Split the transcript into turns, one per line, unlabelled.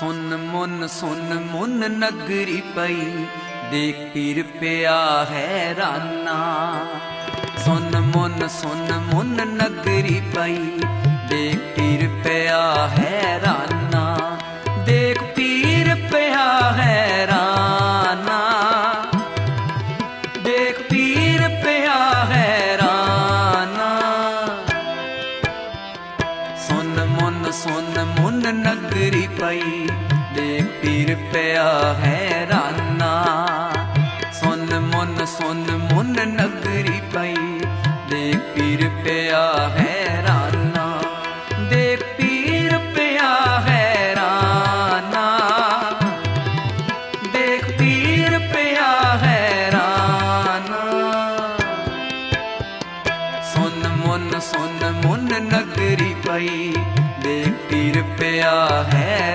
ਸੁਨ ਮੁਨ ਸੁਨ ਮੁਨ ਨਗਰੀ ਪਈ। ਦੇਖ ਪੀਰ ਪਿਆ ਹੈ ਰਾਨਾ। ਸੁਨ ਮੁਨ ਸੁਨ ਮੁਨ ਨਗਰੀ ਪਈ। ਦੇਖ ਪੀਰ ਪਿਆ ਹੈ ਸੁਨ ਮੁਨ ਸੁਨ ਮੁਨ ਨਗਰੀ ਪਈ। ਦੇ ਪੀਰ ਪਿਆ ਹੈ ਰਾਨਾ। ਸੁਨ ਮੁਨ ਸੁਨ ਮੁਨ ਨਗਰੀ ਪਈ। ਦੇ ਪੀਰ ਪਿਆ ਹੈ ਮੁਨ ਸੁਨ ਮੁਨ ਨਗਰੀ ਪਈ। ਦੇਖ ਪੀਰ ਪਿਆ